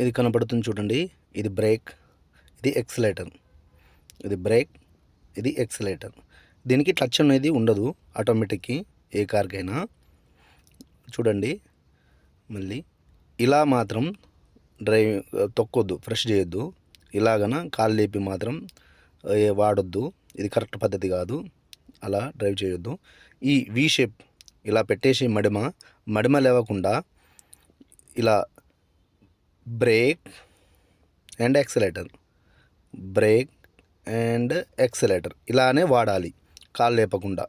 ఇది కనపడుతుంది చూడండి. ఇది బ్రేక్ ఇది ఎక్సలేటర్ ఇది బ్రేక్ ఇది ఎక్సలేటర్ దీనికి టచ్ అనేది ఉండదు ఆటోమేటిక్కి ఏ కార్కైనా చూడండి. మళ్ళీ ఇలా మాత్రం డ్రైవ్ తొక్కొద్దు ఫ్రెష్ చేయొద్దు. ఇలాగన కాలు లేపి మాత్రం వాడొద్దు. ఇది కరెక్ట్ పద్ధతి కాదు. అలా డ్రైవ్ చేయొద్దు. ఈ వి షేప్ ఇలా పెట్టేసి మడిమ మడిమ లేవకుండా ఇలా brake and accelerator brake and accelerator ఇలానే వాడాలి కాలు లేపకుండా.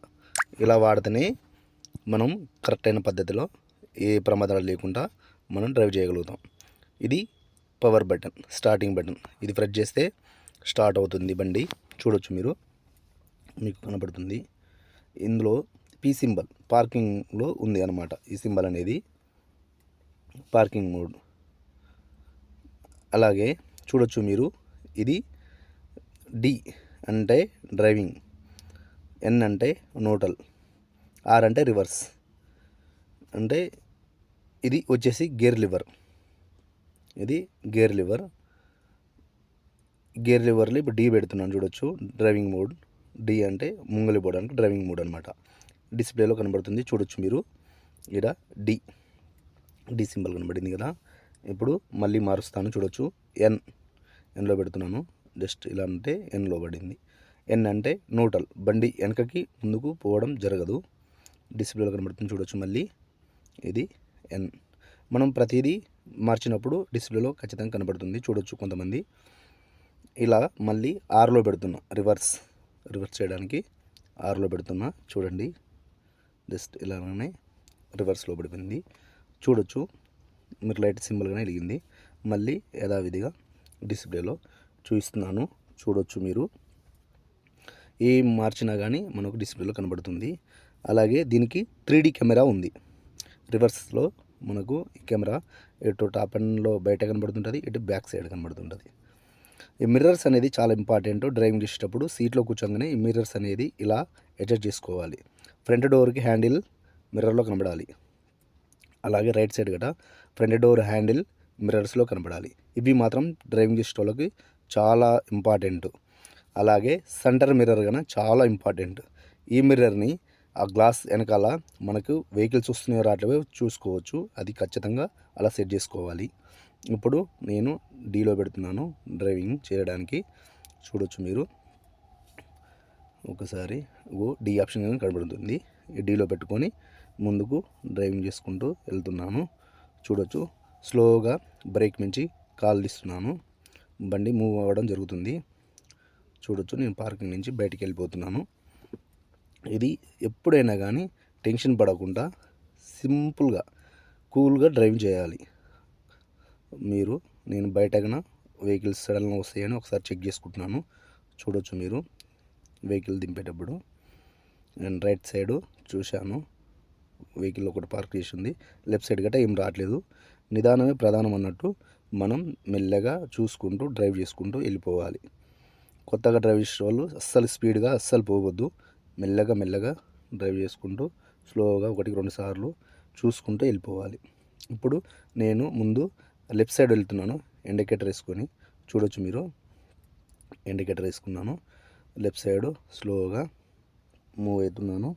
ఇలా వాడితేనే మనం కరెక్ట్ అయిన పద్ధతిలో ఏ ప్రమాదాలు లేకుండా మనం డ్రైవ్ చేయగలుగుతాం. ఇది పవర్ బటన్ స్టార్టింగ్ బటన్. ఇది ప్రెస్ చేస్తే స్టార్ట్ అవుతుంది బండి. చూడొచ్చు మీరు. మీకు కనపడుతుంది. ఇందులో పీ సింబల్ పార్కింగ్లో ఉంది అనమాట ఈ సింబల్ అనేది పార్కింగ్ మోడ్. అలాగే చూడొచ్చు మీరు. ఇది డి అంటే డ్రైవింగ్ ఎన్ అంటే నోటల్ ఆర్ అంటే రివర్స్. అంటే ఇది వచ్చేసి గేర్ లివర్. ఇది గేర్ లివర్. గేర్ లివర్లో ఇప్పుడు డి పెడుతున్నాను చూడొచ్చు. డ్రైవింగ్ మోడ్ డి అంటే ముంగలి పోవడానికి డ్రైవింగ్ మోడ్ అనమాట డిస్ప్లేలో కనబడుతుంది చూడొచ్చు మీరు. ఇక్కడ డి డి సింబల్ కనబడింది కదా. ఇప్పుడు మళ్ళీ మారుస్తాను చూడొచ్చు. ఎన్ ఎన్లో పెడుతున్నాను. జస్ట్ ఇలా అంటే ఎన్లో పడింది. ఎన్ అంటే నోటల్ బండి వెనకకి ముందుకు పోవడం జరగదు. డిస్ప్లేలో కనబడుతుంది చూడొచ్చు మళ్ళీ. ఇది ఎన్ మనం ప్రతిదీ మార్చినప్పుడు డిస్ప్లేలో ఖచ్చితంగా కనబడుతుంది చూడొచ్చు కొంతమంది. ఇలా మళ్ళీ ఆర్లో పెడుతున్నా. రివర్స్ రివర్స్ చేయడానికి ఆర్లో పెడుతున్నా. చూడండి. జస్ట్ ఇలానే రివర్స్లో పడిపోయింది. చూడొచ్చు. మీరు లైట్ సింబల్గానే వెలిగింది. మళ్ళీ యథావిధిగా డిస్ప్లేలో చూపిస్తున్నాను. చూడొచ్చు మీరు. ఏం మార్చినా కానీ మనకు డిస్ప్లేలో కనబడుతుంది. అలాగే దీనికి త్రీ కెమెరా ఉంది. రివర్స్లో మనకు ఈ కెమెరా ఇటు టాప్ అండ్లో బయట కనబడుతుంటుంది ఇటు బ్యాక్ సైడ్ కనబడుతుంటుంది. ఈ మిర్రర్స్ అనేది చాలా ఇంపార్టెంట్. డ్రైవింగ్ చేసేటప్పుడు సీట్లో కూర్చోగానే ఈ మిర్రర్స్ అనేది ఇలా అడ్జస్ట్ చేసుకోవాలి. ఫ్రంట్ డోర్కి హ్యాండిల్ మిర్రర్లో కనబడాలి. అలాగే రైట్ సైడ్ గట ఫ్రంట్ డోర్ హ్యాండిల్ మిర్రర్స్లో కనపడాలి ఇవి మాత్రం డ్రైవింగ్ చేసేటోళ్ళకి చాలా ఇంపార్టెంట్. అలాగే సెంటర్ మిర్రర్ కన్నా చాలా ఇంపార్టెంట్. ఈ మిర్రర్ని ఆ గ్లాస్ వెనకాల మనకు వెహికల్స్ వస్తున్నాయో రావట్లేవో చూసుకోవచ్చు. అది ఖచ్చితంగా అలా సెట్ చేసుకోవాలి. ఇప్పుడు నేను డీలో పెడుతున్నాను డ్రైవింగ్ చేయడానికి. చూడొచ్చు మీరు. ఒకసారి ఓ డి ఆప్షన్ కనబడుతుంది. ఈ డీలో పెట్టుకొని ముందుకు డ్రైవింగ్ చేసుకుంటూ వెళ్తున్నాను. చూడొచ్చు. స్లోగా బ్రేక్ నుంచి కాల్ తీస్తున్నాను. బండి మూవ్ అవ్వడం జరుగుతుంది. చూడొచ్చు. నేను పార్కింగ్ నుంచి బయటికి వెళ్ళిపోతున్నాను. ఇది ఎప్పుడైనా కానీ టెన్షన్ పడకుండా సింపుల్గా కూల్గా డ్రైవ్ చేయాలి. మీరు నేను బయటగా వెహికల్స్ సడన్గా వస్తాయని ఒకసారి చెక్ చేసుకుంటున్నాను. చూడొచ్చు మీరు వెహికల్ దింపేటప్పుడు. నేను రైట్ సైడు చూశాను. వెహికల్ ఒకటి పార్క్ చేసి ఉంది లెఫ్ట్ సైడ్ గట్ట ఏం రావట్లేదు. నిదానమే ప్రధానం అన్నట్టు మనం మెల్లగా చూసుకుంటూ డ్రైవ్ చేసుకుంటూ వెళ్ళిపోవాలి. కొత్తగా డ్రైవ్ చేసే వాళ్ళు అస్సలు స్పీడ్గా అస్సలు పోవద్దు. మెల్లగా మెల్లగా డ్రైవ్ చేసుకుంటూ స్లోగా ఒకటికి రెండు సార్లు చూసుకుంటూ వెళ్ళిపోవాలి. ఇప్పుడు నేను ముందు లెఫ్ట్ సైడ్ వెళ్తున్నాను. ఇండికేటర్ వేసుకొని చూడొచ్చు మీరు. ఇండికేటర్ వేసుకున్నాను. లెఫ్ట్ సైడ్ స్లోగా మూవ్ అవుతున్నాను.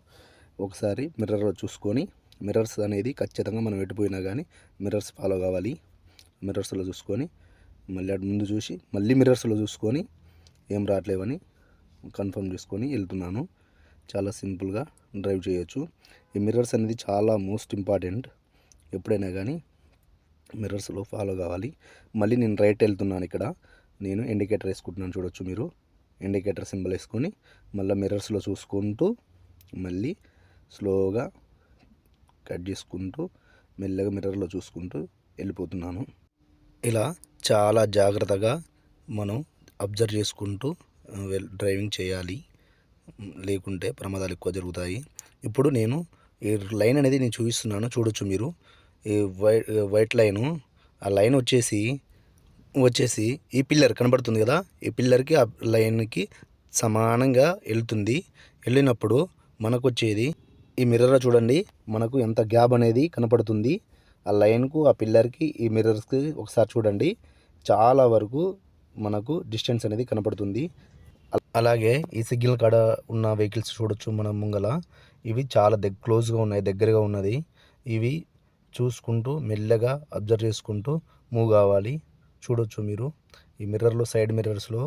ఒకసారి మిర్రర్లో చూసుకొని మిర్రర్స్ అనేది ఖచ్చితంగా మనం ఎటుపోయినా కానీ మిర్రర్స్ ఫాలో కావాలి. మిర్రర్స్లో చూసుకొని మళ్ళీ అటు ముందు చూసి మళ్ళీ మిర్రర్స్లో చూసుకొని ఏం రావట్లేవని కన్ఫర్మ్ చేసుకొని వెళ్తున్నాను. చాలా సింపుల్గా డ్రైవ్ చేయొచ్చు. ఈ మిర్రర్స్ అనేది చాలా మోస్ట్ ఇంపార్టెంట్ ఎప్పుడైనా కానీ మిర్రర్స్లో ఫాలో కావాలి. మళ్ళీ నేను రైట్ వెళ్తున్నాను ఇక్కడ. నేను ఇండికేటర్ వేసుకుంటున్నాను చూడొచ్చు మీరు. ఇండికేటర్ సింబల్ వేసుకొని మళ్ళీ మిర్రర్స్లో చూసుకుంటూ మళ్ళీ స్లోగా కట్ చేసుకుంటూ మెల్లగా మిర్రర్లో చూసుకుంటూ వెళ్ళిపోతున్నాను. ఇలా చాలా జాగ్రత్తగా మనం అబ్జర్వ్ చేసుకుంటూ వెల్- డ్రైవింగ్ చేయాలి. లేకుంటే ప్రమాదాలు ఎక్కువ జరుగుతాయి. ఇప్పుడు నేను ఈ లైన్ అనేది నేను చూపిస్తున్నాను చూడొచ్చు మీరు. ఈ వైట్ వైట్ లైను ఆ లైన్ వచ్చేసి వచ్చేసి ఈ పిల్లర్ కనబడుతుంది కదా? ఈ పిల్లర్కి ఆ లైన్కి సమానంగా వెళ్తుంది. వెళ్ళినప్పుడు మనకు వచ్చేది ఈ మిర్రర్ చూడండి. మనకు ఎంత గ్యాప్ అనేది కనపడుతుంది. ఆ లైన్కు ఆ పిల్లర్కి ఈ మిర్రర్స్కి ఒకసారి చూడండి. చాలా వరకు మనకు డిస్టెన్స్ అనేది కనపడుతుంది. అలాగే ఈ సిగ్నల్ కాడ ఉన్న వెహికల్స్ చూడొచ్చు మనం ముంగల. ఇవి చాలా దగ్గ క్లోజ్గా ఉన్నాయి దగ్గరగా ఉన్నది. ఇవి చూసుకుంటూ మెల్లగా అబ్జర్వ్ చేసుకుంటూ మూవ్ కావాలి. చూడొచ్చు మీరు. ఈ మిర్రర్లో సైడ్ మిర్రర్స్లో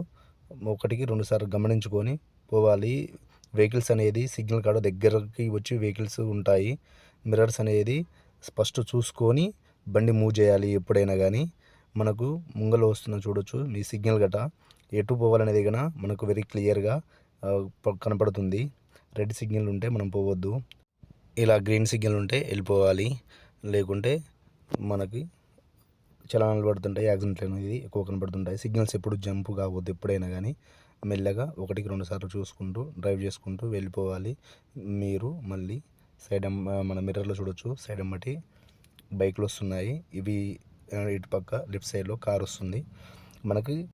ఒకటికి రెండుసార్లు గమనించుకొని పోవాలి. వెహికల్స్ అనేది సిగ్నల్ కాడ దగ్గరకి వచ్చి వెహికల్స్ ఉంటాయి. మిర్రర్స్ అనేది ఫస్ట్ చూసుకొని బండి మూవ్ చేయాలి ఎప్పుడైనా కానీ మనకు ముంగలో వస్తున్న చూడొచ్చు మీ సిగ్నల్ గట. ఎటు పోవాలనేది గన మనకు వెరీ క్లియర్గా కనపడుతుంది. రెడ్ సిగ్నల్ ఉంటే మనం పోవద్దు. ఇలా గ్రీన్ సిగ్నల్ ఉంటే వెళ్ళిపోవాలి. లేకుంటే మనకి చలనాలు పడుతుంటాయి యాక్సిడెంట్లు అనేది ఎక్కువ కనపడుతుంటాయి. సిగ్నల్స్ ఎప్పుడు జంప్ కావద్దు ఎప్పుడైనా కానీ మెల్లగా ఒకటికి రెండు సార్లు చూసుకుంటూ డ్రైవ్ చేసుకుంటూ వెళ్ళిపోవాలి. మీరు మళ్ళీ సైడ్ మన మిర్రర్లో చూడొచ్చు. సైడ్ అమ్మటి బైక్లు వస్తున్నాయి. ఇవి ఇటు పక్క లెఫ్ట్ సైడ్లో కార్ వస్తుంది. మనకి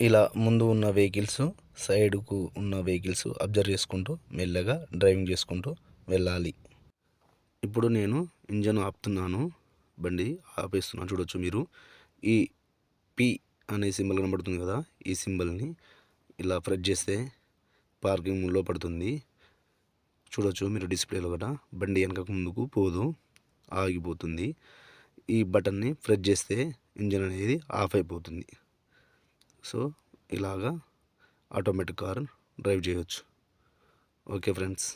ఇలా ముందు ఉన్న వెహికల్స్ సైడ్కు ఉన్న వెహికల్స్ అబ్జర్వ్ చేసుకుంటూ మెల్లగా డ్రైవింగ్ చేసుకుంటూ వెళ్ళాలి. ఇప్పుడు నేను ఇంజన్ ఆపుతున్నాను. బండి ఆపేస్తున్నాను చూడొచ్చు మీరు. ఈ పి అనే సింబల్ కనబడుతుంది కదా? ఈ సింబల్ని ఇలా ప్రెస్ చేస్తే పార్కింగ్లో పడుతుంది. చూడొచ్చు మీరు డిస్ప్లేలో కూడా బండి వెనకకు ముందుకు పోదు ఆగిపోతుంది. ఈ బటన్ని ప్రెస్ చేస్తే ఇంజన్ అనేది ఆఫ్ అయిపోతుంది. సో ఇలాగా ఆటోమేటిక్ కార్ డ్రైవ్ చేయొచ్చు. Okay friends